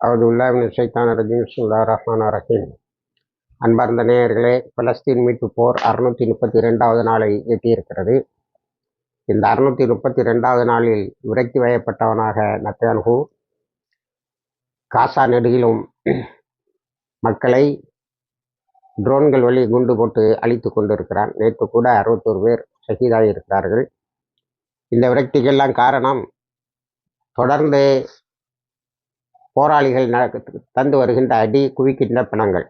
அவது உல்லாவின் சைத்தான ரஜீம் சுல்லா ரஹ்மான் ரஹீம் அன்பார்ந்த நேயர்களே பலஸ்தீன் மீட்பு போர் அறுநூத்தி முப்பத்தி ரெண்டாவது நாளை எட்டியிருக்கிறது. இந்த அறுநூத்தி முப்பத்தி ரெண்டாவது நாளில் விரக்தி வயப்பட்டவனாக நத்தியான்ஹூ காசா நெடுகிலும் மக்களை ட்ரோன்கள் வழி குண்டு போட்டு அழித்து கொண்டிருக்கிறான். நேற்று கூட அறுபத்தோரு பேர் சகிதாகி இருக்கிறார்கள் இந்த விரக்திக்கெல்லாம் காரணம் தொடர்ந்து போராளிகள் தந்து வருகின்ற அடி குவிக்கின்ற பிணங்கள்.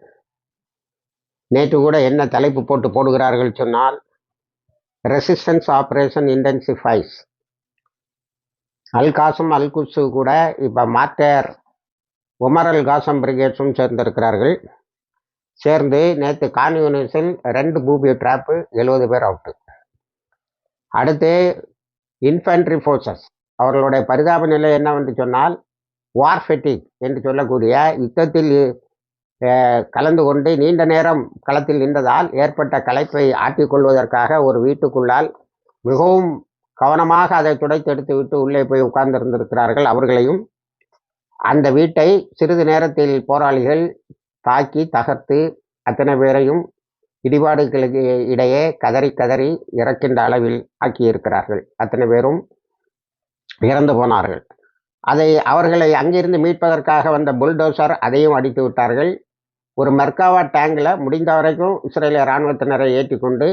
நேற்று கூட என்ன தலைப்பு போட்டு போடுகிறார்கள் சொன்னால் resistance operation intensifies al Qassam al Quds கூட இப்போ மாத்தேர் உமர் அல் காசம் பிரிகேட்ஸும் சேர்ந்திருக்கிறார்கள். சேர்ந்து நேற்று கான்யூனிஸில் ரெண்டு பூபி ட்ராப்பு எழுபது பேர் அவுட்டு அடுத்து இன்ஃபென்ட்ரி ஃபோர்ஸஸ் அவர்களுடைய பரிதாப நிலை என்னவென்று சொன்னால் வார்ஃபெட்டிக் என்று சொல்லக்கூடிய யுத்தத்தில் கலந்து கொண்டு நீண்ட நேரம் களத்தில் நின்றதால் ஏற்பட்ட களைப்பை ஆட்டிக்கொள்வதற்காக ஒரு வீட்டுக்குள்ளால் மிகவும் கவனமாக அதை துடைத்தெடுத்து விட்டு உள்ளே போய் உட்கார்ந்திருந்திருக்கிறார்கள் அவர்களையும். அந்த வீட்டை சிறிது நேரத்தில் போராளிகள் தாக்கி தகர்த்து அத்தனை பேரையும் இடிபாடுகளுக்கு இடையே கதறி கதறி இறக்கின்ற அளவில் ஆக்கியிருக்கிறார்கள். அத்தனை பேரும் இறந்து போனார்கள். அதை அவர்களை அங்கிருந்து மீட்பதற்காக வந்த புல்டோசர் அதையும் அடித்து விட்டார்கள். ஒரு மெர்காவா டேங்கில் முடிந்த வரைக்கும் இஸ்ரேலிய இராணுவத்தினரை ஏற்றி கொண்டு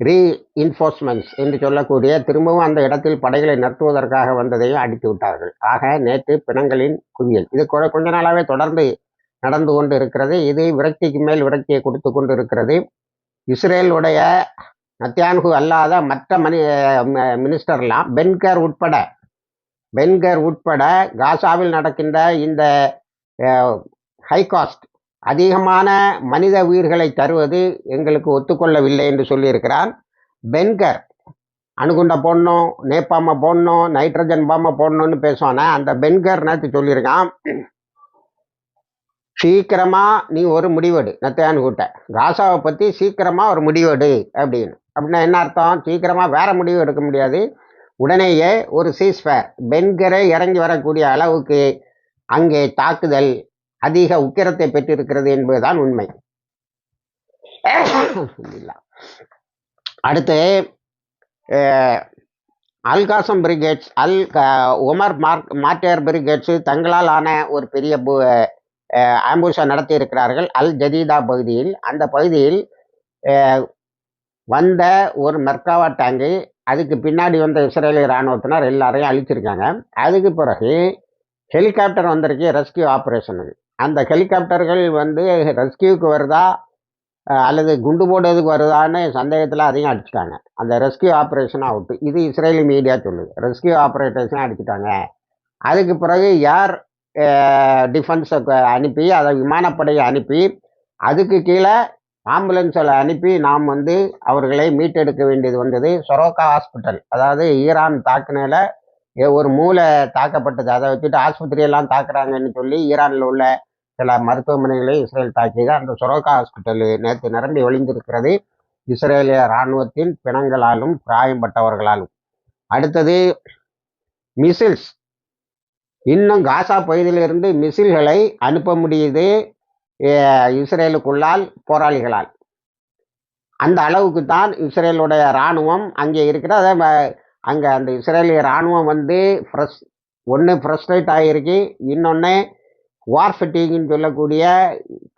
ரீஇன்ஃபோர்ஸ்மெண்ட்ஸ் என்று சொல்லக்கூடிய திரும்பவும் அந்த இடத்தில் படைகளை நிறுத்துவதற்காக வந்ததையும் அடித்து விட்டார்கள். ஆக நேற்று பிணங்களின் குவியல். இது கொஞ்ச நாளாகவே தொடர்ந்து நடந்து கொண்டு இருக்கிறது இது விரக்திக்கு மேல் விரக்தியை கொடுத்து கொண்டு இருக்கிறது இஸ்ரேலுடைய நத்தியான்கு அல்லாத மற்ற மணி மினிஸ்டர்லாம் பென்கர் உட்பட பென்கர் உட்பட காசாவில் நடக்கின்ற இந்த ஹைகாஸ்ட் அதிகமான மனித உயிர்களை தருவது எங்களுக்கு ஒத்துக்கொள்ளவில்லை என்று சொல்லியிருக்கிறான் பென்கர் அணுகுண்ட போடணும் நேப்பாம போடணும் நைட்ரஜன் பாம்பை போடணும்னு பேசுவானே அந்த பென்கர் நேற்று சொல்லியிருக்கான். சீக்கிரமாக நீ ஒரு முடிவெடு நத்தையான்னு கூட்ட காசாவை பற்றி சீக்கிரமாக ஒரு முடிவெடு அப்படின்னு. அப்படின்னா என்ன அர்த்தம்? சீக்கிரமாக வேறு முடிவு எடுக்க முடியாது. உடனேயே ஒரு சீஸ்ஃபேர் பென்கரே இறங்கி வரக்கூடிய அளவுக்கு அங்கே தாக்குதல் அதிக உக்கிரத்தை பெற்றிருக்கிறது என்பதுதான் உண்மை. அடுத்து al Qassam brigades al Umar mark martyr brigades தங்களால் ஆன ஒரு பெரிய ஆம்புஷை நடத்தி இருக்கிறார்கள் அல் ஜதீதா பகுதியில். அந்த பகுதியில் வந்த ஒரு மெர்காவா டேங்கு அதுக்கு பின்னாடி வந்த இஸ்ரேலிய இராணுவத்தினர் எல்லாரையும் அழிச்சிருக்காங்க. அதுக்கு பிறகு ஹெலிகாப்டர் வந்திருக்கு ரெஸ்கியூ ஆப்ரேஷனுக்கு அந்த ஹெலிகாப்டர்கள் வந்து ரெஸ்கியூக்கு வருதா அல்லது குண்டு போடுறதுக்கு வருதான்னு சந்தேகத்தில் அதையும் அடிச்சிட்டாங்க. அந்த ரெஸ்கியூ ஆப்ரேஷன் அவுட்டு இது இஸ்ரேலி மீடியா சொல்லுது. ரெஸ்கியூ ஆப்ரேட்டர்ஸும் அடிச்சிட்டாங்க. அதுக்கு பிறகு ஏர் டிஃபென்ஸை அனுப்பி அதை விமானப்படையை அனுப்பி அதுக்கு கீழே ஆம்புலன்ஸில் அனுப்பி நாம் வந்து அவர்களை மீட்டெடுக்க வேண்டியது வந்தது. சொரோக்கா ஹாஸ்பிட்டல். அதாவது ஈரான் தாக்குனையில் ஒரு மூளை தாக்கப்பட்டது. அதை வச்சுட்டு ஆஸ்பத்திரியெல்லாம் தாக்குறாங்கன்னு சொல்லி ஈரானில் உள்ள சில மருத்துவமனைகளை இஸ்ரேல் தாக்கியது. அந்த சொரோக்கா ஹாஸ்பிட்டல் நேற்று நிரம்பி ஒளிந்திருக்கிறது. இஸ்ரேலிய இராணுவத்தின் பிணங்களாலும் காயம்பட்டவர்களாலும் அடுத்தது மிசில்ஸ். இன்னும் காசா பகுதியிலிருந்து மிசில்களை அனுப்ப முடியுது. இஸ்ரேலுக்குள்ளால் போராளிகளால். அந்த அளவுக்கு தான் இஸ்ரேலுடைய இராணுவம் அங்கே இருக்கிற அதே அங்கே அந்த இஸ்ரேலிய இராணுவம் வந்து ஃப்ரஸ் ஒன்று ஃப்ரஸ்ட்ரேட் ஆகியிருக்கு இன்னொன்று வார்ஃபெட்டிங்னு சொல்லக்கூடிய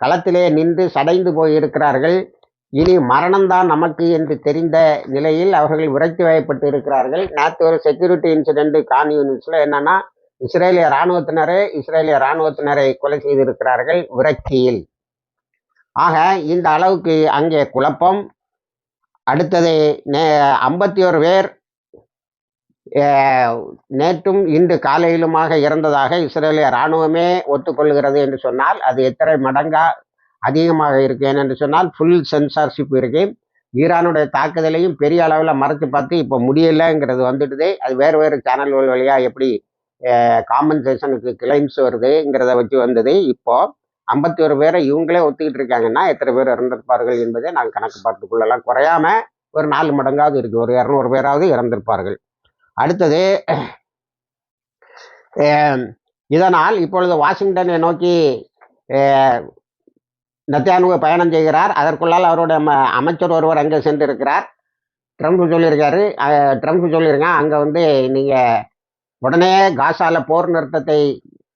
களத்திலே நின்று சடைந்து போயிருக்கிறார்கள். இனி மரணம்தான் நமக்கு என்று தெரிந்த நிலையில் அவர்கள் விரக்தி வயப்பட்டு இருக்கிறார்கள். நேற்று ஒரு செக்யூரிட்டி இன்சிடென்ட் கான் யூனிட்ஸில் என்னென்னா இஸ்ரேலிய இராணுவத்தினரே இஸ்ரேலிய இராணுவத்தினரை கொலை செய்திருக்கிறார்கள் விரக்தியில். ஆக இந்த அளவுக்கு அங்கே குழப்பம். அடுத்தது நே ஐம்பத்தி ஒரு பேர் நேற்றும் இன்று காலையிலுமாக இறந்ததாக இஸ்ரேலிய இராணுவமே ஒத்துக்கொள்கிறது என்று சொன்னால் அது எத்தனை மடங்கா அதிகமாக இருக்கு ஏனென்று சொன்னால் ஃபுல் சென்சார்ஷிப் இருக்கு. ஈரானுடைய தாக்குதலையும் பெரிய அளவில் மறைச்சு பார்த்து இப்போ முடியலைங்கிறது வந்துடுது. அது வேறு வேறு சேனல்கள் வழியாக எப்படி காம்பன்சேஷனுக்கு கிளைம்ஸ் வருதுங்கிறத வச்சு வந்தது. இப்போ ஐம்பத்தி ஒரு பேரை இவங்களே ஒத்துக்கிட்டு இருக்காங்கன்னா எத்தனை பேர் இறந்திருப்பார்கள் என்பதை நாங்கள் கணக்கு பார்த்து கொள்ளலாம் குறையாம ஒரு நாலு மடங்காவது இருக்கு ஒரு இரநூறு பேராவது இறந்திருப்பார்கள். அடுத்தது இதனால் இப்பொழுது வாஷிங்டனை நோக்கி அஹ், நத்தியானுவ பயணம் செய்கிறார். அதற்குள்ளால் அவருடைய ம- அமைச்சர் ஒருவர் அங்கே சென்றிருக்கிறார். ட்ரம்ப் சொல்லியிருக்காரு. ட்ரம்ப் சொல்லியிருக்கான் அங்கே வந்து நீங்கள் உடனே காசால போர் நிறுத்தத்தை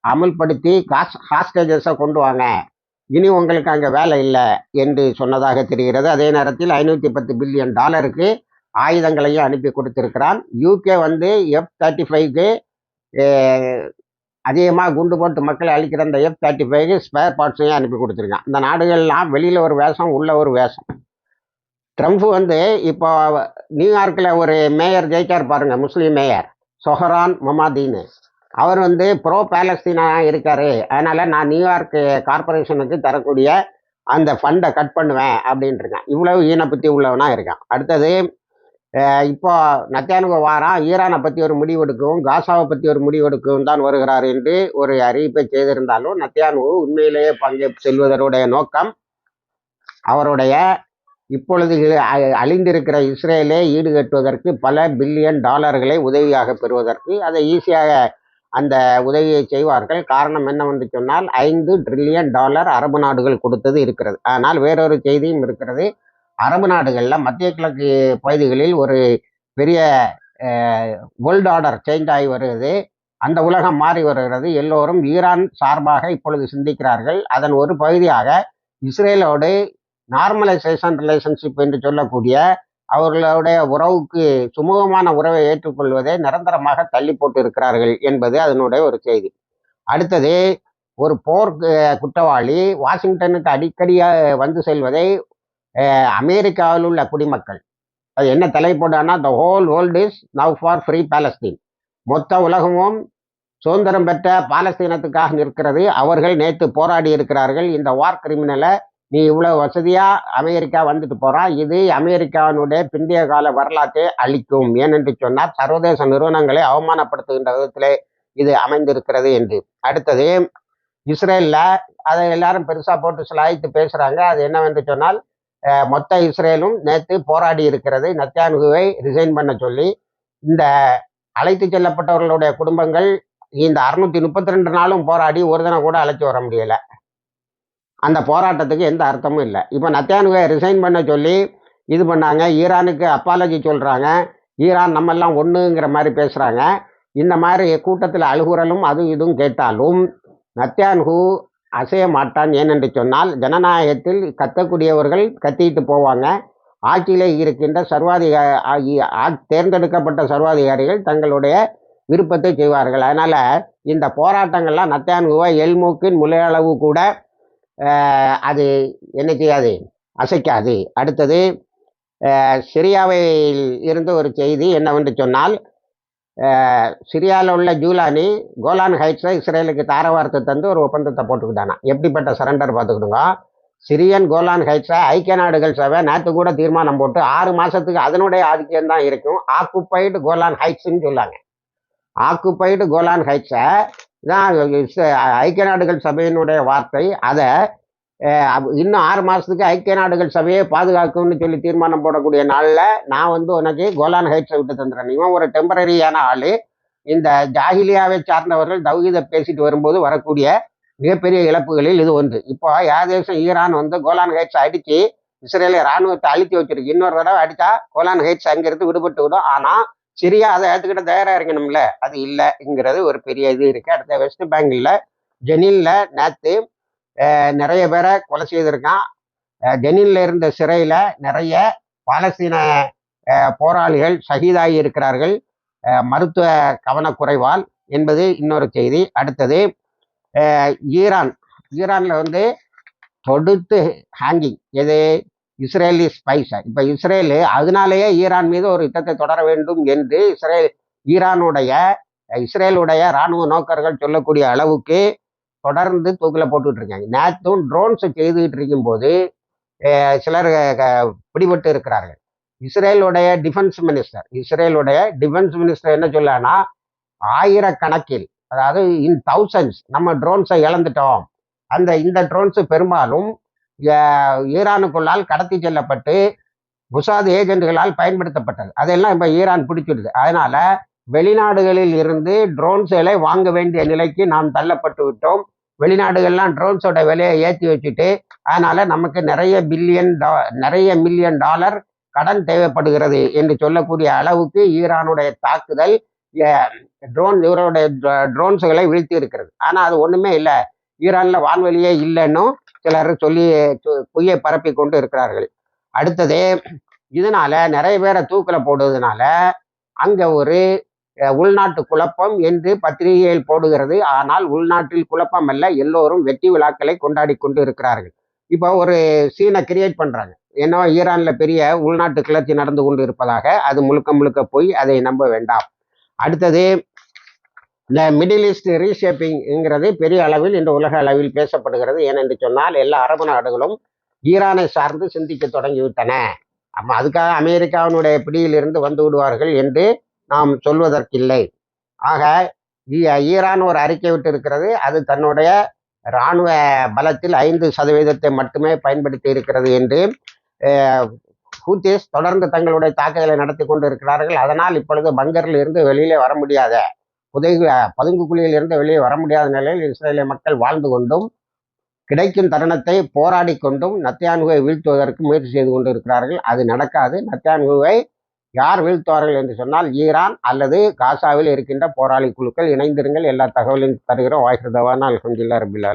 அமல்படுத்தி காஸ் ஹாஸ்டேஜஸை கொண்டு வாங்க. இனி உங்களுக்கு அங்கே வேலை இல்லை என்று சொன்னதாக தெரிகிறது. அதே நேரத்தில் ஐநூற்றி பத்து பில்லியன் டாலருக்கு ஆயுதங்களையும் அனுப்பி கொடுத்திருக்கிறான். யூகே வந்து எஃப் தேர்ட்டி ஃபைவ்க்கு அதிகமாக குண்டு போட்டு மக்களை அழிக்கிற அந்த எஃப் தேர்ட்டி ஃபைவ்க்கு ஸ்பேர் பார்ட்ஸையும் அனுப்பி கொடுத்துருக்கான். இந்த நாடுகள்லாம் வெளியில் ஒரு வேஷம் உள்ள ஒரு வேஷம். ட்ரம்ப் வந்து இப்போ நியூயார்க்கில் ஒரு மேயர் ஜெயிச்சார் பாருங்கள் முஸ்லீம் மேயர். சொஹரான் மொமாதீன் அவர் வந்து ப்ரோ பேலஸ்தீனாக இருக்காரு. அதனால் நான் நியூயார்க் கார்பரேஷனுக்கு தரக்கூடிய அந்த ஃபண்டை கட் பண்ணுவேன் அப்படின்ட்டு இருக்கான். இவ்வளவு ஈனை பற்றி உள்ளவனாக இருக்கான். அடுத்தது இப்போ நத்தியானுக வாரம் ஈரானை பற்றி ஒரு முடிவெடுக்கவும் காசாவை பற்றி ஒரு முடிவெடுக்கவும் தான் வருகிறார் என்று ஒரு அறிவிப்பை செய்திருந்தாலும் நத்தியானு உண்மையிலேயே பங்கே செல்வதனுடைய நோக்கம் அவருடைய இப்பொழுது அழிந்திருக்கிற இஸ்ரேலே ஈடுகட்டுவதற்கு பல பில்லியன் டாலர்களை உதவியாக பெறுவதற்கு அதை ஈஸியாக அந்த உதவியை செய்வார்கள். காரணம் என்னவென்று சொன்னால் ஐந்து ட்ரில்லியன் டாலர் அரபு நாடுகள் கொடுத்தது இருக்கிறது. ஆனால் வேறொரு செய்தியும் இருக்கிறது. அரபு நாடுகளில் மத்திய கிழக்கு பகுதிகளில் ஒரு பெரிய வேர்ல்டு ஆர்டர் சேஞ்ச் ஆகி வருகிறது அந்த உலகம் மாறி வருகிறது. எல்லோரும் ஈரான் சார்பாக இப்பொழுது சிந்திக்கிறார்கள். அதன் ஒரு பகுதியாக இஸ்ரேலோடு நார்மலைசேஷன் ரிலேஷன்ஷிப் என்று சொல்லக்கூடிய அவர்களுடைய உறவுக்கு சுமூகமான உறவை ஏற்றுக்கொள்வதை நிரந்தரமாக தள்ளி போட்டு இருக்கிறார்கள் என்பது அதனுடைய ஒரு செய்தி. அடுத்தது ஒரு போர் குற்றவாளி வாஷிங்டனுக்கு அடிக்கடியாக வந்து செல்வதை அமெரிக்காவில் உள்ள குடிமக்கள். அது என்ன தலைப்படானா the whole world is now for free Palestine மொத்த உலகமும் சுதந்திரம் பெற்ற பாலஸ்தீனத்துக்காக நிற்கிறது. அவர்கள் நேற்று போராடி இருக்கிறார்கள். இந்த வார் கிரிமினலை நீ இவ்வளவு வசதியா அமெரிக்கா வந்துட்டு போறான் இது அமெரிக்காவினுடைய பிந்தைய கால வரலாற்றை அளிக்கும் ஏனென்று சொன்னால் சர்வதேச நிறுவனங்களை அவமானப்படுத்துகின்ற விதத்திலே இது அமைந்திருக்கிறது என்று. அடுத்தது இஸ்ரேல்ல அதை எல்லாரும் பெருசா போட்டு சிலாய்த்து பேசுறாங்க. அது என்னவென்று சொன்னால் மொத்த இஸ்ரேலும் நேற்று போராடி இருக்கிறது. நத்தியானுகுவை ரிசைன் பண்ண சொல்லி இந்த அழைத்து செல்லப்பட்டவர்களுடைய குடும்பங்கள் இந்த அறுநூத்தி முப்பத்தி ரெண்டு நாளும் போராடி ஒரு தினம் கூட அழைச்சி வர முடியலை. அந்த போராட்டத்துக்கு எந்த அர்த்தமும் இல்லை. இப்போ நத்தியானுவை ரிசைன் பண்ண சொல்லி இது பண்ணாங்க. ஈரானுக்கு அப்பாலஜி சொல்கிறாங்க ஈரான் நம்மெல்லாம் ஒன்றுங்கிற மாதிரி பேசுகிறாங்க இந்த மாதிரி கூட்டத்தில் அழுகுறலும் அதுவும் இதுவும் கேட்டாலும் நத்தியான்ஹூ அசைய மாட்டான் ஏனென்று சொன்னால் ஜனநாயகத்தில் கத்தக்கூடியவர்கள் கத்திட்டு போவாங்க. ஆட்சியிலே இருக்கின்ற சர்வாதிகார ஆகி- ஆ- தேர்ந்தெடுக்கப்பட்ட சர்வாதிகாரிகள் தங்களுடைய விருப்பத்தை செய்வார்கள். அதனால் இந்த போராட்டங்கள்லாம் நத்தியான்குவா எல்மூக்கின் முலையளவு கூட அது என்ன செய்யாது? அசைக்காது. அடுத்தது சிரியாவில் இருந்து ஒரு செய்தி என்னவென்று சொன்னால் சிரியாவில் உள்ள ஜூலானி கோலான் ஹைட்ஸை இஸ்ரேலுக்கு தாரவாரத்தை தந்து ஒரு ஒப்பந்தத்தை போட்டுக்கிட்டானா. எப்படிப்பட்ட சரண்டர் பார்த்துக்கிடுங்க. சிரியன் கோலான் ஹைட்ஸை ஐக்கிய நாடுகள் சபை நேற்று கூட தீர்மானம் போட்டு ஆறு மாதத்துக்கு அதனுடைய ஆதிக்கம் தான் இருக்கும். ஆக்குப்பைடு கோலான் ஹைட்ஸ்ன்னு சொல்லாங்க. ஆக்குப்பைடு கோலான் ஹைட்ஸை நான் ஐக்கிய நாடுகள் சபையினுடைய வார்த்தை. அதை இன்னும் ஆறு மாதத்துக்கு ஐக்கிய நாடுகள் சபையை பாதுகாக்கும்னு சொல்லி தீர்மானம் போடக்கூடிய நாளில் நான் வந்து உனக்கு கோலான் ஹைட்ஸை விட்டு தந்துடுறேன் இவன் ஒரு டெம்பரரியான ஆள். இந்த ஜாகிலியாவை சார்ந்தவர்கள் தௌகிதை பேசிட்டு வரும்போது வரக்கூடிய மிகப்பெரிய இழப்புகளில் இது ஒன்று. இப்போ யாதேசம் ஈரான் வந்து கோலான் ஹைட்ஸ் அடித்து இஸ்ரேலிய ராணுவத்தை அழித்து வச்சிருக்கு. இன்னொரு தடவை அடித்தா கோலான் ஹைட்ஸ் அங்கிருந்து விடுபட்டு விடும். ஆனால் சிரியா அதை ஏற்றுக்கிட்ட தயாராக இருக்கணும்ல? அது இல்லைங்கிறது ஒரு பெரிய இது இருக்குது அடுத்த வெஸ்ட் பேங்கில் ஜெனிலில் நேற்று நிறைய பேரை கொலை செய்திருக்கான். ஜெனிலில் இருந்த சிறையில் நிறைய பாலஸ்தீன போராளிகள் ஷஹீதாகி இருக்கிறார்கள். மருத்துவ கவனக்குறைவால் என்பது இன்னொரு செய்தி. அடுத்தது ஈரான். ஈரானில் வந்து தொடுத்து ஹேங்கிங் எது? இஸ்ரேலி ஸ்பைஸ் இப்போ இஸ்ரேலு அதனாலேயே ஈரான் மீது ஒரு யுத்தத்தை தொடர வேண்டும் என்று இஸ்ரேல் ஈரானுடைய இஸ்ரேலுடைய ராணுவ நோக்கர்கள் சொல்லக்கூடிய அளவுக்கு தொடர்ந்து தூக்கில் போட்டுக்கிட்டு இருக்காங்க. நேற்றும் ட்ரோன்ஸை செய்துகிட்டு இருக்கும்போது சிலர் பிடிபட்டு இருக்கிறார்கள். இஸ்ரேலுடைய டிஃபென்ஸ் மினிஸ்டர் இஸ்ரேலுடைய டிஃபென்ஸ் மினிஸ்டர் என்ன சொல்லனா ஆயிரக்கணக்கில் அதாவது இன் தௌசண்ட்ஸ் நம்ம ட்ரோன்ஸை இழந்துட்டோம். அந்த இந்த ட்ரோன்ஸு பெரும்பாலும் ஈரானுக்குள்ளால் கடத்தி செல்லப்பட்டு முசாத் ஏஜென்ட்களால் பயன்படுத்தப்பட்டது. அதெல்லாம் இப்போ ஈரான் பிடிச்சிடுது. அதனால வெளிநாடுகளில் இருந்து ட்ரோன்ஸுகளை வாங்க வேண்டிய நிலைக்கு நாம் தள்ளப்பட்டு விட்டோம். வெளிநாடுகள்லாம் ட்ரோன்ஸோட விலையை ஏற்றி வச்சுட்டு அதனால் நமக்கு நிறைய பில்லியன் டா நிறைய மில்லியன் டாலர் கடன் தேவைப்படுகிறது என்று சொல்லக்கூடிய அளவுக்கு ஈரானுடைய தாக்குதல் ட்ரோன் இவருடைய ட்ரோன்ஸுகளை வீழ்த்தி இருக்கிறது. ஆனால் அது ஒன்றுமே இல்லை. ஈரானில் வான்வெளியே இல்லைன்னும் சிலர் சொல்லி பொய்யை பரப்பி கொண்டு இருக்கிறார்கள். அடுத்தது இதனால நிறைய பேரை தூக்கில் போடுவதனால அங்கே ஒரு உள்நாட்டு குழப்பம் என்று பத்திரிகையில் போடுகிறது. ஆனால் உள்நாட்டில் குழப்பம் அல்ல எல்லோரும் வெற்றி விழாக்களை கொண்டாடி கொண்டு இருக்கிறார்கள். இப்போ ஒரு சீனை கிரியேட் பண்ணுறாங்க ஏன்னா ஈரானில் பெரிய உள்நாட்டு கிளர்ச்சி நடந்து கொண்டு இருப்பதாக அது முழுக்க முழுக்க போய் அதை நம்ப வேண்டாம். அடுத்தது இந்த மிடில் ஈஸ்ட் ரீஷேப்பிங்கிறது பெரிய அளவில் இன்று உலக அளவில் பேசப்படுகிறது. ஏனென்று சொன்னால் எல்லா அரபு நாடுகளும் ஈரானை சார்ந்து சிந்திக்க தொடங்கிவிட்டன. அப்போ அதுக்காக அமெரிக்காவினுடைய பிடியிலிருந்து வந்து விடுவார்கள் என்று நாம் சொல்வதற்கில்லை. ஆக ஈரான் ஒரு அறிக்கை விட்டு இருக்கிறது அது தன்னுடைய இராணுவ பலத்தில் ஐந்து சதவீதத்தை மட்டுமே பயன்படுத்தி இருக்கிறது என்று ஹூத்திஸ் தொடர்ந்து தங்களுடைய தாக்குதலை நடத்தி கொண்டு இருக்கிறார்கள் அதனால் இப்பொழுது பங்கரில் இருந்து வெளியிலே வர முடியாத புதை பதுங்கு குழியில் இருந்து வெளியே வர முடியாத நிலையில் இஸ்ரேலிய மக்கள் வாழ்ந்து கொண்டும் கிடைக்கும் தருணத்தை போராடி கொண்டும் நத்தியானுவை வீழ்த்துவதற்கு முயற்சி செய்து கொண்டு இருக்கிறார்கள் அது நடக்காது. நத்தியானுவை யார் வீழ்த்துவார்கள் என்று சொன்னால் ஈரான் அல்லது காசாவில் இருக்கின்ற போராளி குழுக்கள். இணைந்திருங்கள். எல்லா தகவலையும் தருகிறோம். வாய்ஸ் தவானால் அலமதுல்லா ரபில்லால்